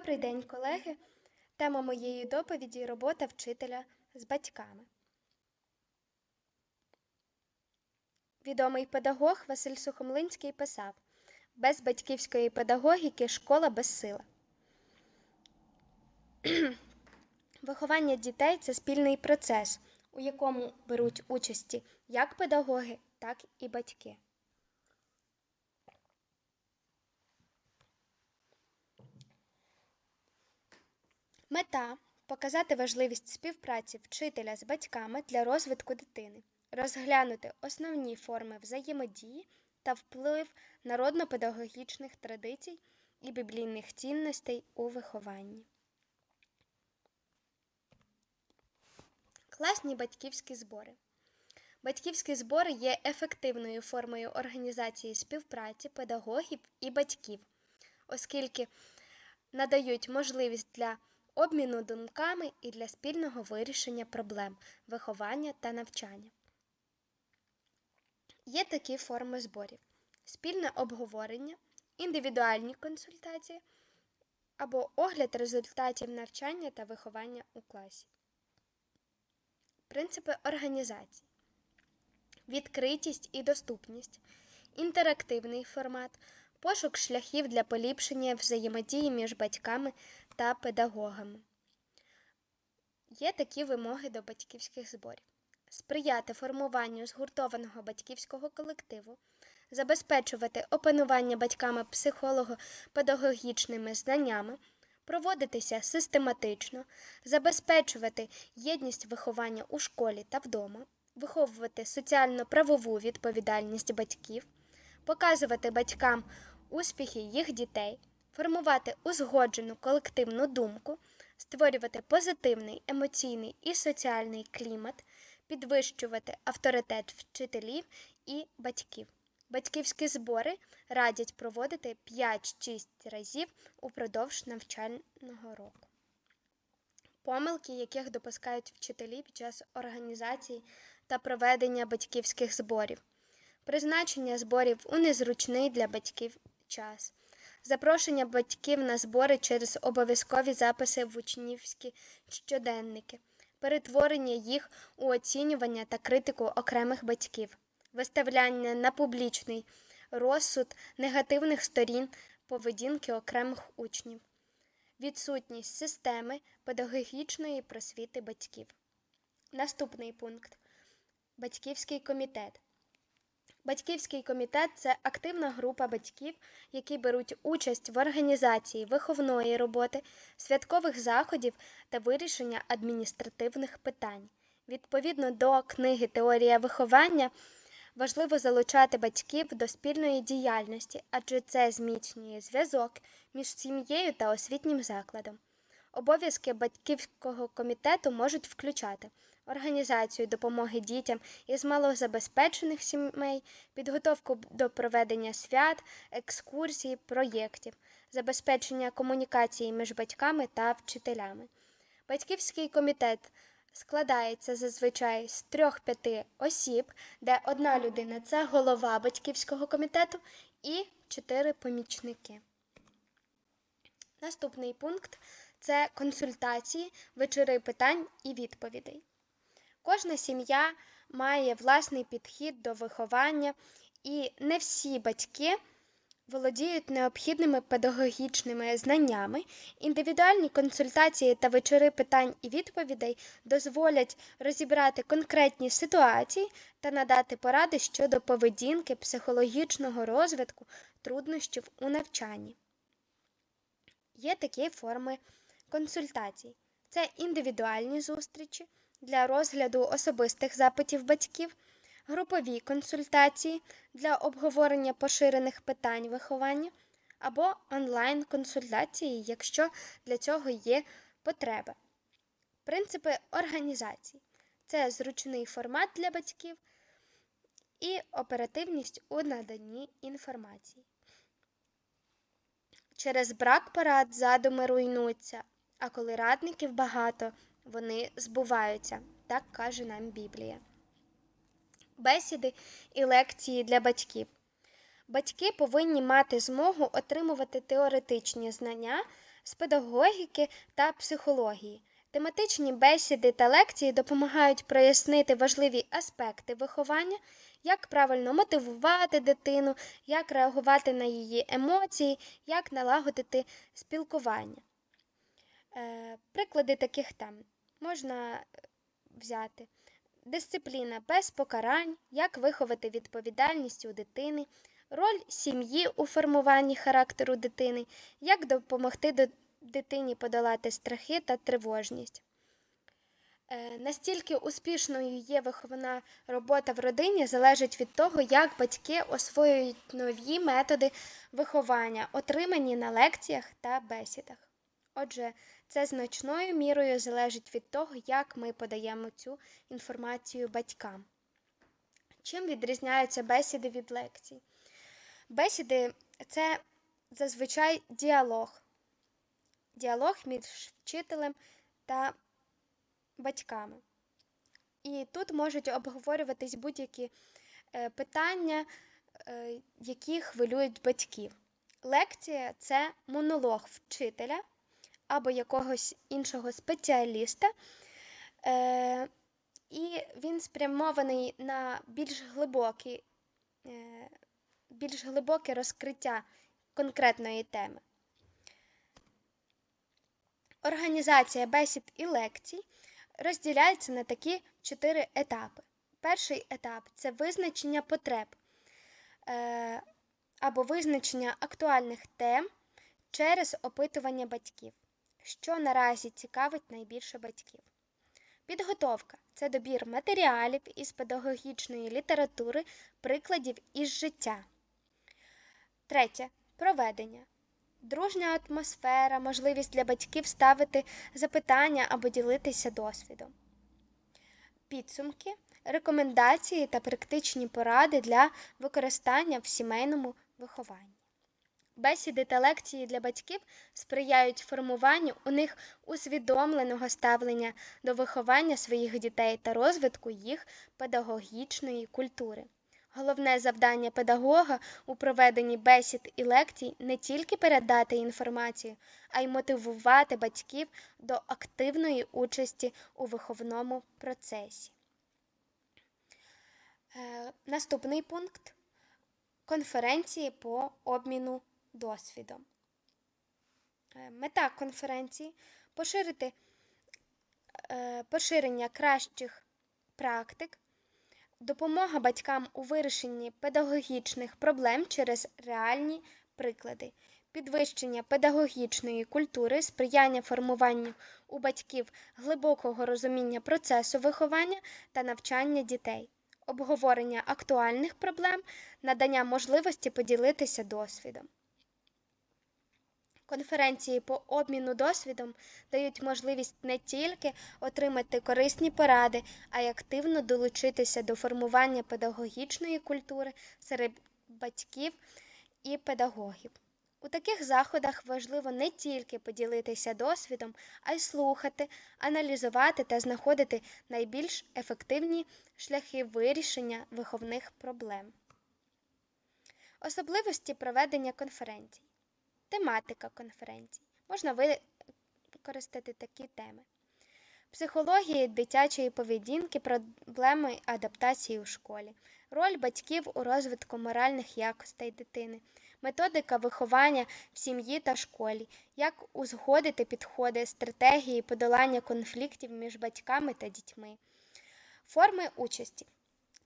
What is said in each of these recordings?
Добрий день, колеги. Тема моєї доповіді робота вчителя з батьками. Відомий педагог Василь Сухомлинський писав: без батьківської педагогіки школа безсила. Виховання дітей це спільний процес, у якому беруть участі як педагоги, так і батьки. Мета показати важливість співпраці вчителя з батьками для розвитку дитини, розглянути основні форми взаємодії та вплив народно-педагогічних традицій і біблійних цінностей у вихованні. Класні батьківські збори. Батьківські збори є ефективною формою організації співпраці педагогів і батьків, оскільки надають можливість для обміну думками і для спільного вирішення проблем виховання та навчання. Є такі форми зборів: спільне обговорення, індивідуальні консультації або огляд результатів навчання та виховання у класі. Принципи організації. Відкритість і доступність, інтерактивний формат, пошук шляхів для поліпшення взаємодії між батьками та педагогами. Є такі вимоги до батьківських зборів: сприяти формуванню згуртованого батьківського колективу, забезпечувати опанування батьками психолого-педагогічними знаннями, проводитися систематично, забезпечувати єдність виховання у школі та вдома, виховувати соціально-правову відповідальність батьків, показувати батькам успіхи їх дітей, формувати узгоджену колективну думку, створювати позитивний емоційний і соціальний клімат, підвищувати авторитет вчителів і батьків. Батьківські збори радять проводити 5-6 разів упродовж навчального року. Помилки, яких допускають вчителі під час організації та проведення батьківських зборів, призначення зборів у незручний для батьків час, запрошення батьків на збори через обов'язкові записи в учнівські щоденники, перетворення їх у оцінювання та критику окремих батьків, виставляння на публічний розсуд негативних сторін поведінки окремих учнів, відсутність системи педагогічної просвіти батьків. Наступний пункт батьківський комітет. Батьківський комітет це активна група батьків, які беруть участь в організації виховної роботи, святкових заходів та вирішення адміністративних питань. Відповідно до книги Теорія виховання важливо залучати батьків до спільної діяльності, адже це зміцнює зв'язок між сім'єю та освітнім закладом. Обов'язки батьківського комітету можуть включати організацію допомоги дітям із малозабезпечених сімей, підготовку до проведення свят, екскурсій, проєктів, забезпечення комунікації між батьками та вчителями. Батьківський комітет складається зазвичай з трьох-п'яти осіб, де одна людина це голова батьківського комітету і чотири помічники. Наступний пункт це консультації, вечори питань і відповідей. Кожна сім'я має власний підхід до виховання, і не всі батьки володіють необхідними педагогічними знаннями. Індивідуальні консультації та вечори питань і відповідей дозволять розібрати конкретні ситуації та надати поради щодо поведінки, психологічного розвитку, труднощів у навчанні. Є такі форми консультацій: це індивідуальні зустрічі для розгляду особистих запитів батьків, групові консультації для обговорення поширених питань виховання або онлайн-консультації, якщо для цього є потреба. Принципи організації це зручний формат для батьків і оперативність у наданні інформації. Через брак порад задуми руйнуються, а коли радників багато, вони збуваються, так каже нам Біблія. Бесіди і лекції для батьків. Батьки повинні мати змогу отримувати теоретичні знання з педагогіки та психології. Тематичні бесіди та лекції допомагають прояснити важливі аспекти виховання, як правильно мотивувати дитину, як реагувати на її емоції, як налагодити спілкування. Е, Приклади таких тем можна е, взяти дисципліна без покарань, як виховати відповідальність у дитини, роль сім'ї у формуванні характеру дитини, як допомогти до- дитині подолати страхи та тривожність. Е, Настільки успішною є виховна робота в родині, залежить від того, як батьки освоюють нові методи виховання, отримані на лекціях та бесідах. Отже, це значною мірою залежить від того, як ми подаємо цю інформацію батькам. Чим відрізняються бесіди від лекцій? Бесіди це зазвичай діалог. Діалог між вчителем та батьками. І тут можуть обговорюватись будь-які е, питання, е, які хвилюють батьків. Лекція це монолог вчителя або якогось іншого спеціаліста, е, і він спрямований на більш глибокі, е, більш глибоке розкриття конкретної теми. Організація бесід і лекцій розділяється на такі чотири етапи. Перший етап це визначення потреб е, або визначення актуальних тем через опитування батьків, що наразі цікавить найбільше батьків. Підготовка це добір матеріалів із педагогічної літератури, прикладів із життя. Третє проведення. Дружня атмосфера, можливість для батьків ставити запитання або ділитися досвідом. Підсумки, рекомендації та практичні поради для використання в сімейному вихованні. Бесіди та лекції для батьків сприяють формуванню у них усвідомленого ставлення до виховання своїх дітей та розвитку їх педагогічної культури. Головне завдання педагога у проведенні бесід і лекцій не тільки передати інформацію, а й мотивувати батьків до активної участі у виховному процесі. Е, Наступний пункт конференції по обміну досвідом. Е, Мета конференції поширити е, поширення кращих практик, допомога батькам у вирішенні педагогічних проблем через реальні приклади, підвищення педагогічної культури, сприяння формуванню у батьків глибокого розуміння процесу виховання та навчання дітей, обговорення актуальних проблем, надання можливості поділитися досвідом. Конференції по обміну досвідом дають можливість не тільки отримати корисні поради, а й активно долучитися до формування педагогічної культури серед батьків і педагогів. У таких заходах важливо не тільки поділитися досвідом, а й слухати, аналізувати та знаходити найбільш ефективні шляхи вирішення виховних проблем. Особливості проведення конференцій. Тематика конференцій. Можна використати такі теми: психологія дитячої поведінки, проблеми адаптації у школі, роль батьків у розвитку моральних якостей дитини, методика виховання в сім'ї та школі, як узгодити підходи, стратегії подолання конфліктів між батьками та дітьми, форми участі.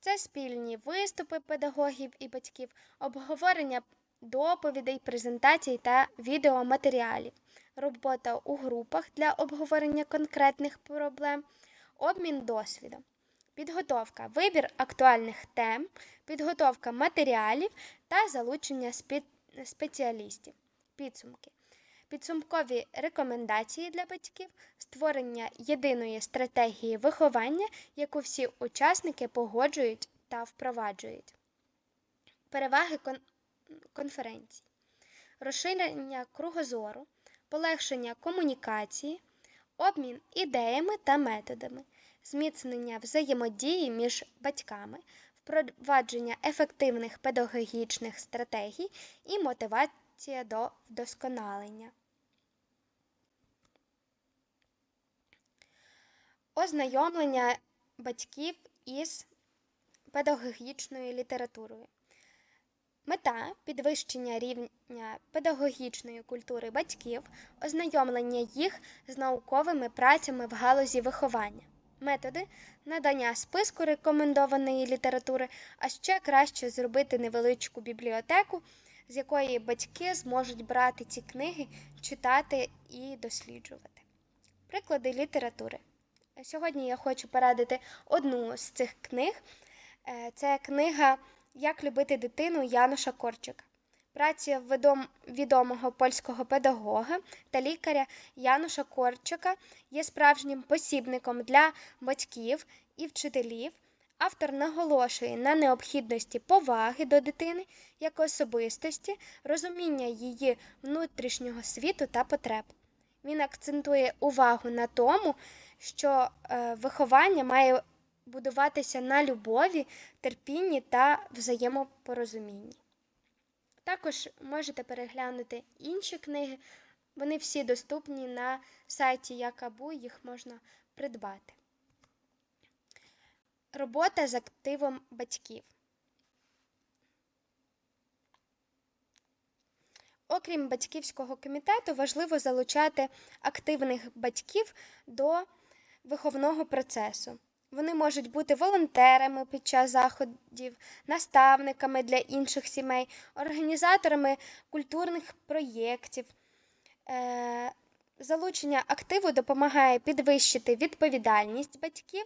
Це спільні виступи педагогів і батьків, обговорення доповідей, презентацій та відеоматеріалів, робота у групах для обговорення конкретних проблем, обмін досвідом, підготовка, вибір актуальних тем, підготовка матеріалів та залучення спе- спеціалістів. Підсумки. Підсумкові рекомендації для батьків, створення єдиної стратегії виховання, яку всі учасники погоджують та впроваджують. Переваги конференцій, розширення кругозору, полегшення комунікації, обмін ідеями та методами, зміцнення взаємодії між батьками, впровадження ефективних педагогічних стратегій і мотивація до вдосконалення. Ознайомлення батьків із педагогічною літературою. Мета підвищення рівня педагогічної культури батьків, ознайомлення їх з науковими працями в галузі виховання, методи надання списку рекомендованої літератури, а ще краще зробити невеличку бібліотеку, з якої батьки зможуть брати ці книги, читати і досліджувати. Приклади літератури. Сьогодні я хочу порадити одну з цих книг. Е, Це книга Як любити дитину Януша Корчика. Праця відом- відомого польського педагога та лікаря Януша Корчика є справжнім посібником для батьків і вчителів. Автор наголошує на необхідності поваги до дитини як особистості, розуміння її внутрішнього світу та потреб. Він акцентує увагу на тому, що е, виховання має будуватися на любові, терпінні та взаємопорозумінні. Також можете переглянути інші книги, вони всі доступні на сайті Якабу, їх можна придбати. Робота з активом батьків. Окрім батьківського комітету, важливо залучати активних батьків до виховного процесу. Вони можуть бути волонтерами під час заходів, наставниками для інших сімей, організаторами культурних проєктів. Е, Залучення активу допомагає підвищити відповідальність батьків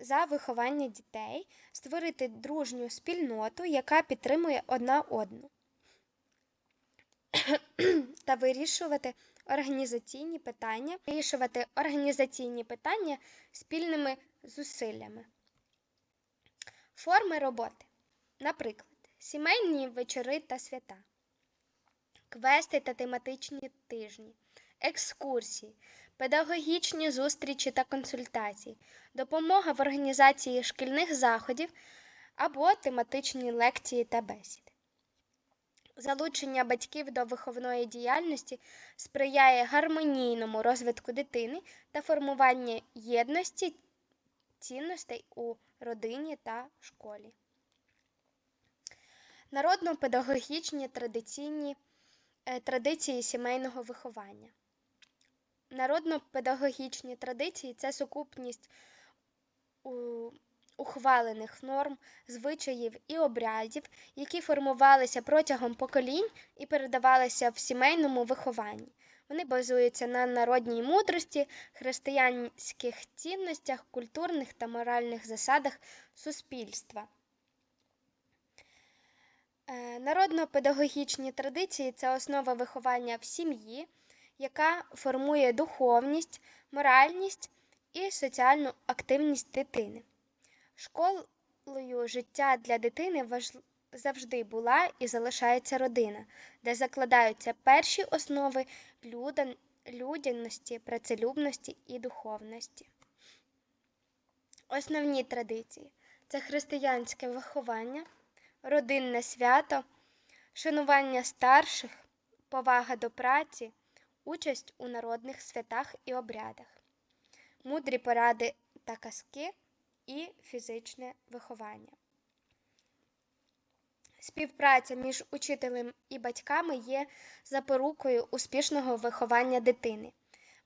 за виховання дітей, створити дружню спільноту, яка підтримує одна одну, та вирішувати організаційні питання, вирішувати організаційні питання спільними зусиллями. Форми роботи. Наприклад, сімейні вечори та свята, квести та тематичні тижні, екскурсії, педагогічні зустрічі та консультації, допомога в організації шкільних заходів або тематичні лекції та бесіди. Залучення батьків до виховної діяльності сприяє гармонійному розвитку дитини та формуванню єдності цінностей у родині та школі. Народно-педагогічні традиційні е, традиції сімейного виховання. Народно-педагогічні традиції це сукупність у- ухвалених норм, звичаїв і обрядів, які формувалися протягом поколінь і передавалися в сімейному вихованні. Вони базуються на народній мудрості, християнських цінностях, культурних та моральних засадах суспільства. Е, Народно-педагогічні традиції це основа виховання в сім'ї, яка формує духовність, моральність і соціальну активність дитини. Школою життя для дитини важ... завжди була і залишається родина, де закладаються перші основи людан... людяності, працелюбності і духовності. Основні традиції це християнське виховання, родинне свято, шанування старших, повага до праці, участь у народних святах і обрядах, мудрі поради та казки і фізичне виховання. Співпраця між учителем і батьками є запорукою успішного виховання дитини.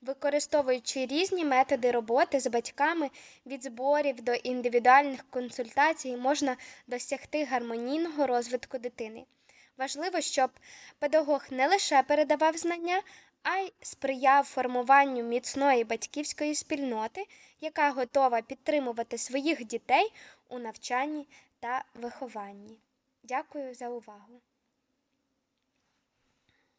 Використовуючи різні методи роботи з батьками від зборів до індивідуальних консультацій, можна досягти гармонійного розвитку дитини. Важливо, щоб педагог не лише передавав знання, а й сприяв формуванню міцної батьківської спільноти, яка готова підтримувати своїх дітей у навчанні та вихованні. Дякую за увагу!